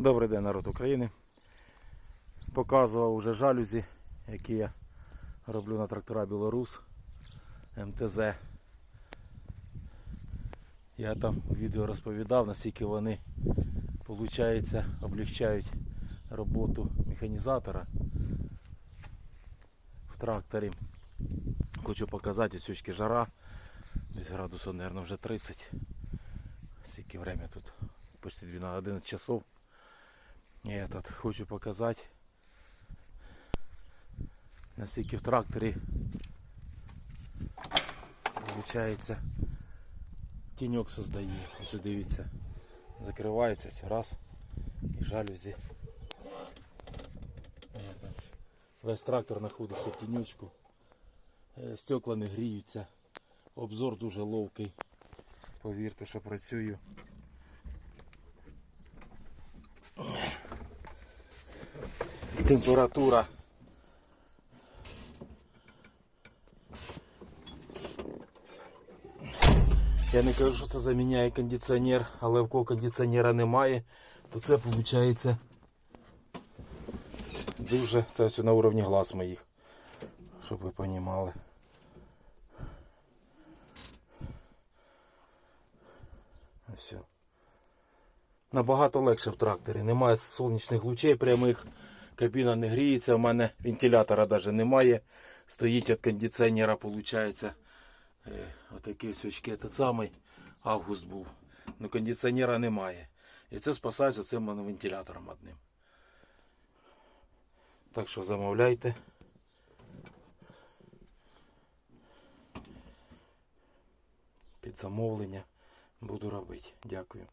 Добрий день, народ України. Показував уже жалюзі, які я роблю на трактора Білорус МТЗ. Я там у відео розповідав, наскільки вони виходить, облегчають роботу механізатора в тракторі. Хочу показати ось очки жара. Десь градусу, мабуть, вже 30. Скільки время тут? Почти 12 11 часов. Этот, хочу показати, наскільки в тракторі виходить тіньок создає. Ось дивіться. Закривається раз і жалюзі. Весь трактор знаходиться в тінючку. Е, Стекла не гріються. Обзор дуже ловкий. Повірте, що працюю. Температура. Я не кажу, що це заміняє кондиціонер, але в кого кондиціонера немає, то це виходить дуже це все на уровні глаз моїх. Щоб ви розуміли. Все. Набагато легше в тракторі. Немає сонячних лучей прямих, кабіна не гріється, у мене вентилятора навіть немає. Стоїть від кондиціонера, виходить. Е, отакий сючки. Той самий август був. Ну кондиціонера немає. І це спасається цим вентилятором одним. Так що замовляйте. Під замовлення буду робити. Дякую.